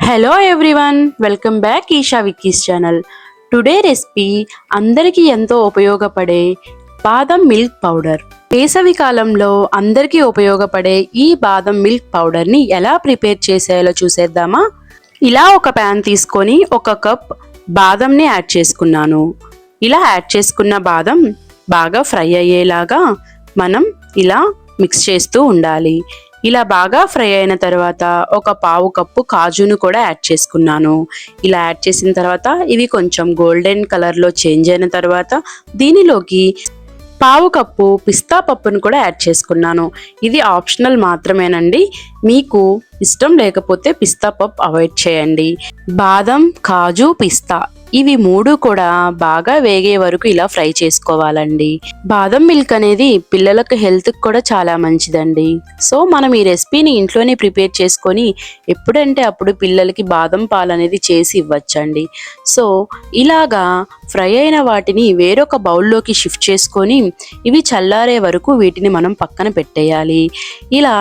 Hello everyone welcome back Eesha Vicky's channel today recipe అందరికీ ఎంతో ఉపయోగపడే బాదం మిల్క్ పౌడర్ వేసవి కాలంలో అందరికీ ఉపయోగపడే ఈ బాదం మిల్క్ పౌడర్ని ఎలా ప్రిపేర్ చేసేయాలో చూసేద్దామా? ఇలా ఒక ప్యాన్ తీసుకొని ఒక కప్ బాదంని యాడ్ చేసుకున్నాను. ఇలా యాడ్ చేసుకున్న బాదం బాగా ఫ్రై అయ్యేలాగా మనం ఇలా మిక్స్ చేస్తూ ఉండాలి. ఇలా బాగా ఫ్రై అయిన తర్వాత ఒక పావు కప్పు కాజును కూడా యాడ్ చేసుకున్నాను. ఇలా యాడ్ చేసిన తర్వాత ఇవి కొంచెం గోల్డెన్ కలర్లో చేంజ్ అయిన తర్వాత దీనిలోకి పావు కప్పు పిస్తా పప్పును కూడా యాడ్ చేసుకున్నాను. ఇది ఆప్షనల్ మాత్రమేనండి. మీకు ఇష్టం లేకపోతే పిస్తా పప్పు అవాయిడ్ చేయండి. బాదం కాజు పిస్తా. ఇవి మూడు కూడా బాగా వేగే వరకు ఇలా ఫ్రై చేసుకోవాలండి. బాదం మిల్క్ అనేది పిల్లలకు హెల్త్ కూడా చాలా మంచిదండి. సో మనం ఈ రెసిపీని ఇంట్లోనే ప్రిపేర్ చేసుకొని ఎప్పుడంటే అప్పుడు పిల్లలకి బాదం పాలు అనేది చేసి ఇవ్వచ్చండి. సో ఇలాగా ఫ్రై అయిన వాటిని వేరొక బౌల్లోకి షిఫ్ట్ చేసుకొని ఇవి చల్లారే వరకు వీటిని మనం పక్కన పెట్టేయాలి. ఇలా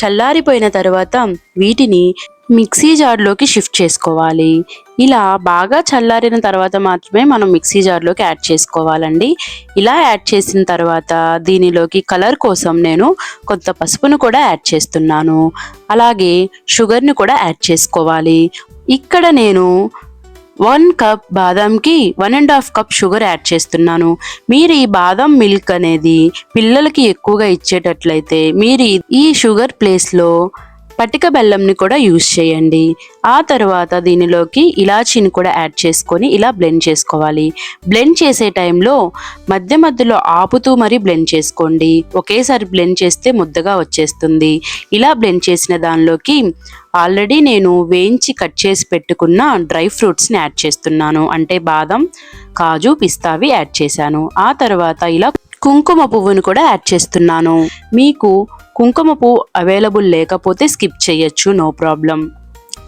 చల్లారిపోయిన తర్వాత వీటిని మిక్సీ జార్లోకి షిఫ్ట్ చేసుకోవాలి. ఇలా బాగా చల్లారిన తర్వాత మాత్రమే మనం మిక్సీ జార్లోకి యాడ్ చేసుకోవాలండి. ఇలా యాడ్ చేసిన తర్వాత దీనిలోకి కలర్ కోసం నేను కొంత పసుపును కూడా యాడ్ చేస్తున్నాను. అలాగే షుగర్ని కూడా యాడ్ చేసుకోవాలి. ఇక్కడ నేను one cup బాదంకి one and half cup sugar add చేస్తున్నాను. మీరు ఈ బాదం మిల్క్ అనేది పిల్లలకి ఎక్కువగా ఇచ్చేటట్లయితే మీరు ఈ షుగర్ ప్లేస్లో పట్టిక బెల్లంని కూడా యూజ్ చేయండి. ఆ తర్వాత దీనిలోకి ఇలాచీని కూడా యాడ్ చేసుకొని ఇలా బ్లెండ్ చేసుకోవాలి. బ్లెండ్ చేసే టైంలో మధ్య మధ్యలో ఆపుతూ మరీ బ్లెండ్ చేసుకోండి. ఒకేసారి బ్లెండ్ చేస్తే ముద్దగా వచ్చేస్తుంది. ఇలా బ్లెండ్ చేసిన దానిలోకి ఆల్రెడీ నేను వేయించి కట్ చేసి పెట్టుకున్న డ్రై ఫ్రూట్స్ని యాడ్ చేస్తున్నాను. అంటే బాదం కాజు పిస్తావి యాడ్ చేశాను. ఆ తర్వాత ఇలా కుంకుమ పువ్వును కూడా యాడ్ చేస్తున్నాను. మీకు కుంకుమ పువ్వు అవైలబుల్ లేకపోతే స్కిప్ చేయొచ్చు నో ప్రాబ్లం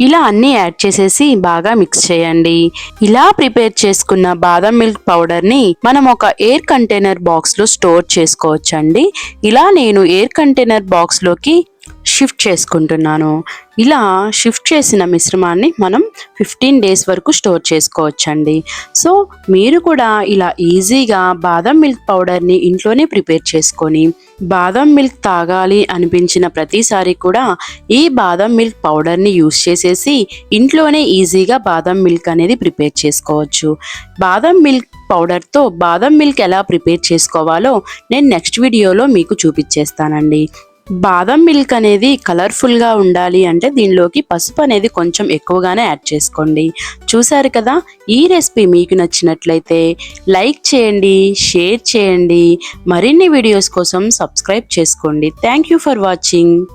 ఇలా అన్నీ యాడ్ చేసేసి బాగా మిక్స్ చేయండి. ఇలా ప్రిపేర్ చేసుకున్న బాదం మిల్క్ పౌడర్ని మనం ఒక ఎయిర్ కంటైనర్ బాక్స్లో స్టోర్ చేసుకోవచ్చండి. ఇలా నేను ఎయిర్ కంటైనర్ బాక్స్లోకి షిఫ్ట్ చేసుకుంటున్నాను. ఇలా షిఫ్ట్ చేసిన మిశ్రమాన్ని మనం ఫిఫ్టీన్ డేస్ వరకు స్టోర్ చేసుకోవచ్చండి. సో మీరు కూడా ఇలా ఈజీగా బాదం మిల్క్ పౌడర్ని ఇంట్లోనే ప్రిపేర్ చేసుకొని బాదం మిల్క్ తాగాలి అనిపించిన ప్రతిసారి కూడా ఈ బాదం మిల్క్ పౌడర్ని యూస్ చేసేసి ఇంట్లోనే ఈజీగా బాదం మిల్క్ అనేది ప్రిపేర్ చేసుకోవచ్చు. బాదం మిల్క్ పౌడర్తో బాదం మిల్క్ ఎలా ప్రిపేర్ చేసుకోవాలో నేను నెక్స్ట్ వీడియోలో మీకు చూపించేస్తానండి. బాదం మిల్క్ అనేది కలర్ఫుల్గా ఉండాలి అంటే దీనిలోకి పసుపు అనేది కొంచెం ఎక్కువగానే యాడ్ చేసుకోండి. చూసారు కదా? ఈ రెసిపీ మీకు నచ్చినట్లయితే లైక్ చేయండి షేర్ చేయండి. మరిన్ని వీడియోస్ కోసం సబ్స్క్రైబ్ చేసుకోండి. Thank you for watching